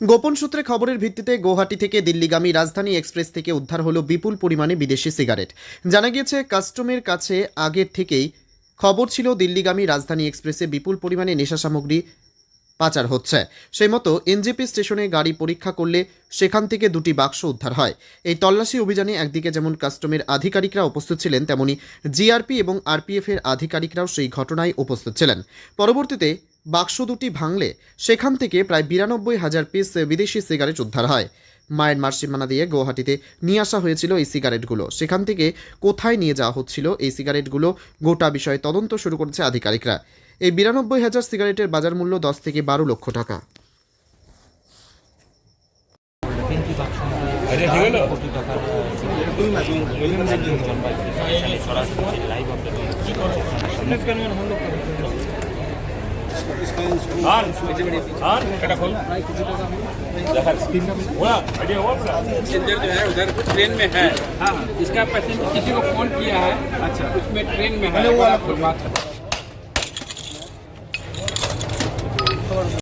গোপন সূত্রে খবরের ভিত্তিতে গুয়াহাটি থেকে দিল্লিগামী রাজধানী এক্সপ্রেস থেকে উদ্ধার হলো বিপুল পরিমাণে বিদেশি সিগারেট। জানা গিয়েছে, কাস্টমের কাছে আগের থেকেই খবর ছিল দিল্লিগামী রাজধানী এক্সপ্রেসে বিপুল পরিমাণে নেশা সামগ্রী পাচার হচ্ছে। সেই মতো এনজেপি স্টেশনে গাড়ি পরীক্ষা করলে সেখান থেকে দুটি বাক্স উদ্ধার হয়। এই তল্লাশি অভিযানে একদিকে যেমন কাস্টমের আধিকারিকরা উপস্থিত ছিলেন, তেমনি জিআরপি এবং আরপিএফ এর আধিকারিকরাও সেই ঘটনায় উপস্থিত ছিলেন। পরবর্তীতে বাক্স দুটি ভাঙলে সেখান থেকে প্রায় বিরানব্বই হাজার পিস বিদেশি সিগারেট উদ্ধার হয় মায়ানমার সীমানা দিয়ে গুয়াহাটিতে নিয়ে আসা হয়েছিল এই সিগারেটগুলো সেখান থেকে কোথায় নিয়ে যাওয়া হচ্ছিল এই সিগারেটগুলো গোটা বিষয়ে তদন্ত শুরু করেছে আধিকারিকরা এই বিরানব্বই হাজার সিগারেটের বাজার মূল্য দশ থেকে বারো লক্ষ টাকা টাকার पैसेंजर जो है उधर ट्रेन में है। हाँ इसका पैसेंजर किसी को फ़ोन किया है अच्छा। उसमें ट्रेन में है।